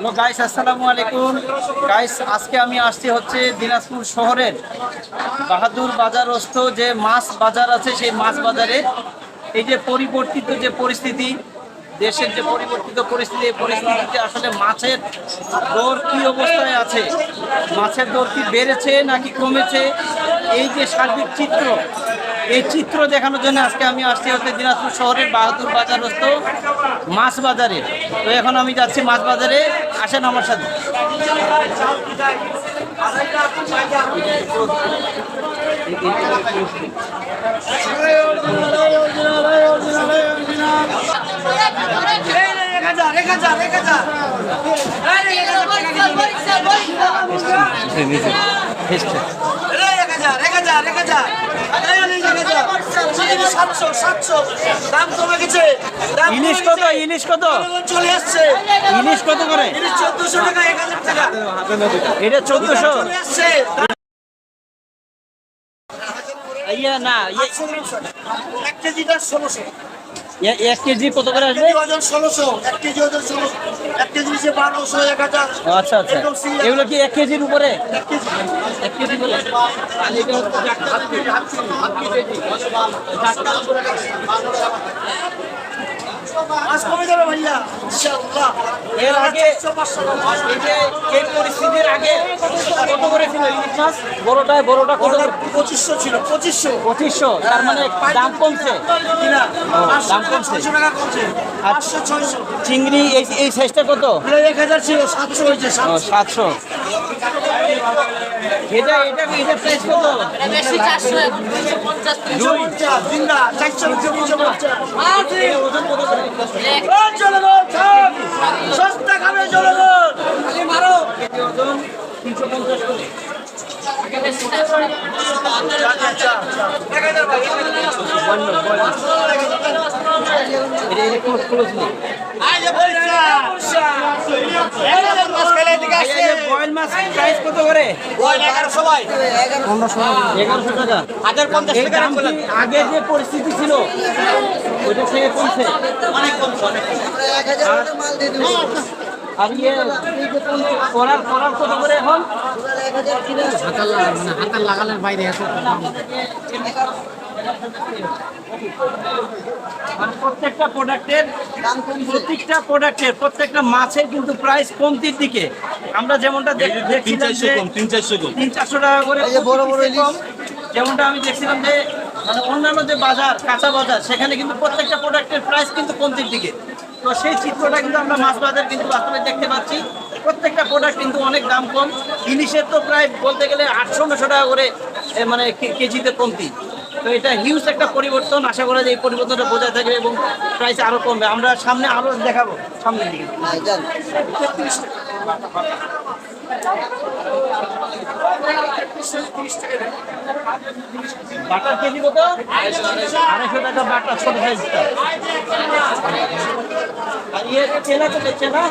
Hello guys আসসালামু আলাইকুম। Guys আজকে আমি আসছি হচ্ছে দিনাজপুর শহরের বাহাদুর বাজারস্থ যে মাছ বাজার আছে, সেই মাছ বাজারে। এই যে পরিবর্তিত যে পরিস্থিতি, দেশের যে পরিবর্তিত পরিস্থিতি, এই পরিস্থিতিতে আসলে মাছের দর কি অবস্থায় আছে? মাছের দর কি বেড়েছে নাকি কমেছে? এই যে সার্বিক চিত্র এই চিত্র দেখানোর জন্য আজকে আমি আসছি হচ্ছে দিনাজপুর শহরের বাহাদুর বাজারস্থ মাছ বাজারে তো এখন আমি যাচ্ছি মাছ বাজারে আসেন আমার সাথে ইলিশ কত ইলিশ কত? চলে আসছে। ইলিশ কত করে? চোদ্দশো টাকা এক হাজার টাকা। এটা চোদ্দশো। চলে আসছে। ইয়া না ইয়ে- এক কেজিটা ষোলোশো। এক কেজি কত করে আসবে? ওজন ষোলোশো এক কেজি ওজন ষোলোশো এক কেজি নিচে বারোশো এক হাজার। আচ্ছা আচ্ছা। এগুলো কি এক কেজির উপরে? এক কেজি। এক কেজি করে মাছ কমে যাবে ভাইয়া। ইনশাআল্লাহ। এর আগে চারশো, পাঁচশো টাকা। এই যে এই পরিস্থিতির আগে কত করে ছিল ইলিশ মাছ? বড়টায় বড়টা কত পঁচিশশো ছিল পঁচিশশো। পঁচিশশো তার মানে দাম কমছে। দাম কমছে। টাকা কমছে। পাঁচশো ছয়শো। চিংড়ি এই এই সাইজটা কত? এক হাজার ছিল সাতশো হয়েছে সাতশো। সাতশো। এটা এটা এটা প্রাইস কত? বেশি এখন জিন্দা ওজন কত করে? সস্তা খাবে জনগণ মারো। ওজন তিনশো পঞ্চাশ করে। আগে যে পরিস্থিতি ছিল ওইটা থেকে কমছে? আর- আর ইয়ে করার করার কত করে এখন? মানে প্রত্যেকটা প্রোডাক্টের প্রত্যেকটা প্রোডাক্টের প্রত্যেকটা মাছের কিন্তু কমতির দিকে আমরা যেমনটা তিন চারশো টাকা করে বড় বড় যেমনটা আমি দেখছিলাম যে মানে অন্যান্য যে বাজার কাঁচা বাজার সেখানে কিন্তু প্রত্যেকটা প্রোডাক্টের প্রাইস কিন্তু কমতির দিকে তো সেই চিত্রটা কিন্তু আমরা মাছ বাজার কিন্তু বাস্তবে দেখতে পাচ্ছি প্রত্যেকটা প্রোডাক্ট কিন্তু অনেক দাম কম। ইলিশের তো প্রায় বলতে গেলে আটশো, নশো টাকা করে মানে কেজিতে কমতি। তো এটা হিউজ একটা পরিবর্তন, আশা করা যায় এই পরিবর্তনটা বোঝা থাকবে এবং প্রাইস আরও কমবে। আমরা সামনে আরও দেখাবো, সামনের দিকে। বাটার কেজি কত? আড়াইশো টাকা বাটা ছোট সাইজটা আর ইয়ে চেনা কত চেনা?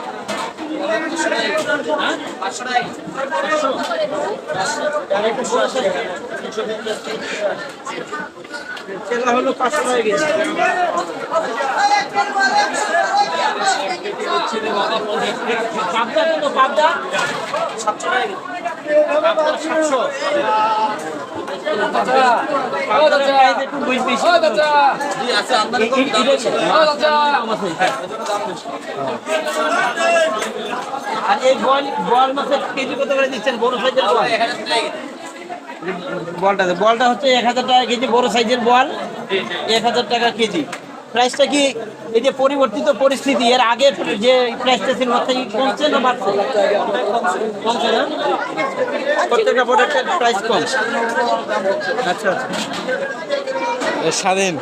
চেনা হলো পাঁচশো টাকা কেজি পাবদা কত পাবদা আর এই বল বল মাছের কেজি করে দিচ্ছেন? বড় সাইজের বল? বলটা বলটা হচ্ছে এক হাজার টাকা কেজি। বড় সাইজের বল এক হাজার টাকা কেজি। প্রাইসটা কি এই যে পরিবর্তিত পরিস্থিতি এর আগে যে প্রাইসটা ছিল থেকে কমছে না বাড়ছে? কমছে না প্রত্যেকটা প্রোডাক্টের প্রাইস কম। আচ্ছা আচ্ছা। স্বাধীন।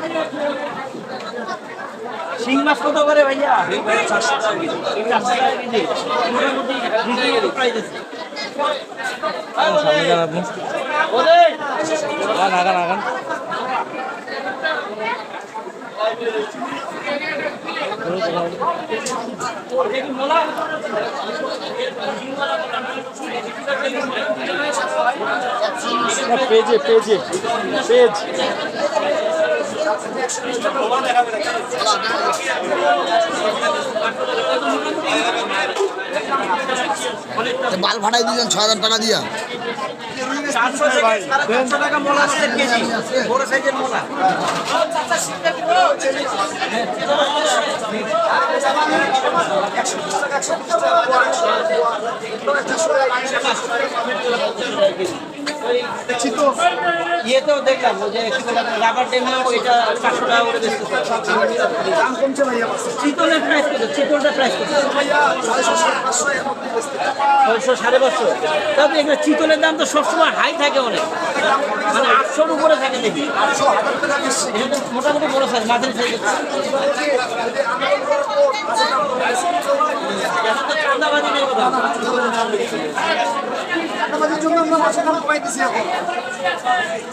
শিং মাছ কত করে ভাইয়া? আগান আগান। পেজে পেজে পেজ। অনেকটা বাল ভাড়াই দিলেন ছ হাজার টাকা দিয়া। চারশো থেকে সাড়ে চারশো টাকা মোলা আমাদের কেজি। বড় সাইজের মোলা। তো দেখলাম যে রাবার ডেমে ওইটা চারশো টাকা করে দাম কমছে ভাইয়া চিতলের প্রাইস কত? চিতলটা প্রাইস কত? ছয়শো এখন সাড়ে পাঁচশো। তবে এগুলো চিতলের দাম তো সবসময় হাই থাকে অনেক। মানে আটশোর উপরে থাকে দেখি। এটা মোটামুটি বড় সাইজ মাঝারি সাইজ চান্দাবাজি নেই কোথাও আমাদের জন্য আমরা মাছের দাম কমাইতেছি এখন।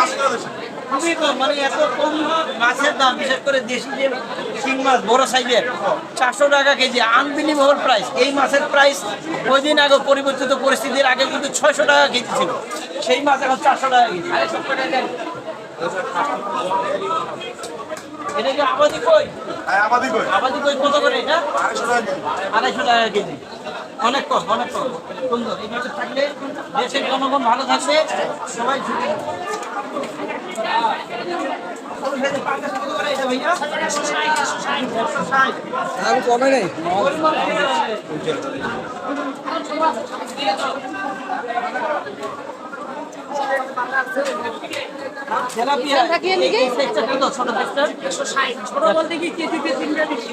কত করে চলছে খুবই কম মানে এত কম মাছের দাম বিশেষ করে দেশি যে শিং মাছ বড় সাইজের চারশো টাকা কেজি আনবিলিভেবল প্রাইস এই মাছের প্রাইস ওই দিন আগে পরিবর্তিত পরিস্থিতির আগে কিন্তু ছয়শো টাকা কেজি ছিল। সেই মাছ এখন চারশো টাকা কেজি। এটা কি আবাদি কই? আবাদি কই? কত করে এটা? আড়াইশো টাকা কেজি। অনেক কম অনেক কম। সুন্দর। এইভাবে থাকলে দেশের জনগণ ভালো থাকবে। সবাই আমি কমে নেই ছোট বলতে কি কেজিতে তিনটা বেশি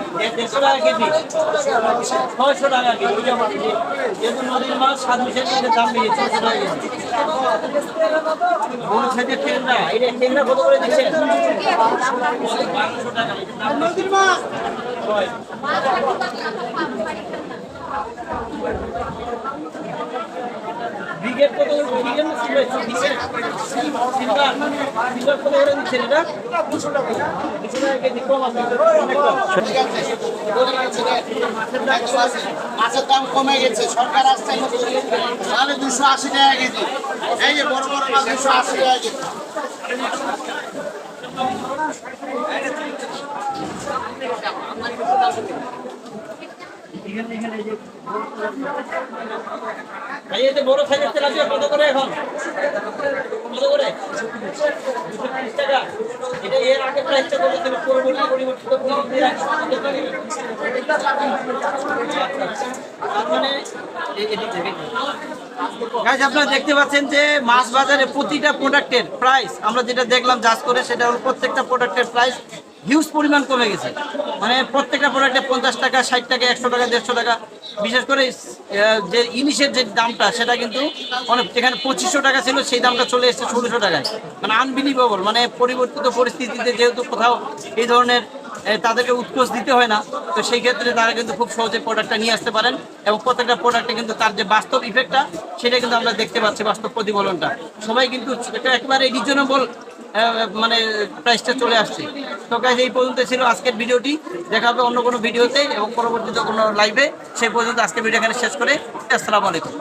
দেড়শো টাকা কেজি। ছয়শো টাকা কেজি যেহেতু মাছ সাত মিশালি এটার দাম বেশি ছয়শো টাকা কেজি। বড় করে দিচ্ছেন? মাছের দাম কমে গেছে, সরকার আসছে তাহলে দুশো আশি টাকা কেজি। এই যে বড় বড় মাছ, দুশো আশি টাকা কেজি। ভাই, এতে বড় সাইজের কত করে এখন? কত করে? টাকা। এটা এর আগে প্রাইসটা মানে আপনারা দেখতে পাচ্ছেন যে মাছ বাজারে প্রতিটা প্রোডাক্টের প্রাইস আমরা যেটা দেখলাম জাজ করে, সেটা হলো প্রত্যেকটা প্রোডাক্টের প্রাইস হিউজ পরিমাণ কমে গেছে। মানে প্রত্যেকটা প্রোডাক্টে পঞ্চাশ টাকা, ষাট টাকা, একশো টাকা, দেড়শো টাকা। বিশেষ করে যে ইলিশের যে দামটা, সেটা কিন্তু অনেক যেখানে পঁচিশশো টাকা ছিল, সেই দামটা চলে এসেছে ষোলোশো টাকায়। মানে আনবিলিভেবল মানে পরিবর্তিত পরিস্থিতিতে যেহেতু কোথাও এই ধরনের তাদেরকে উৎকোষ দিতে হয় না, তো সেই ক্ষেত্রে তারা কিন্তু খুব সহজে প্রোডাক্টটা নিয়ে আসতে পারেন এবং প্রত্যেকটা প্রোডাক্টে কিন্তু তার যে বাস্তব ইফেক্টটা সেটা কিন্তু আমরা দেখতে পাচ্ছি বাস্তব প্রতিফলনটা। সবাই কিন্তু এটা একেবারে রিজনেবল মানে প্রাইসটা চলে আসছে। তো কাজ এই পর্যন্ত ছিল আজকের ভিডিওটি। দেখা হবে অন্য কোনো ভিডিওতে এবং পরবর্তীতে কোনো লাইভে সেই পর্যন্ত আজকের ভিডিও এখানে শেষ করে, আসসালামু আলাইকুম।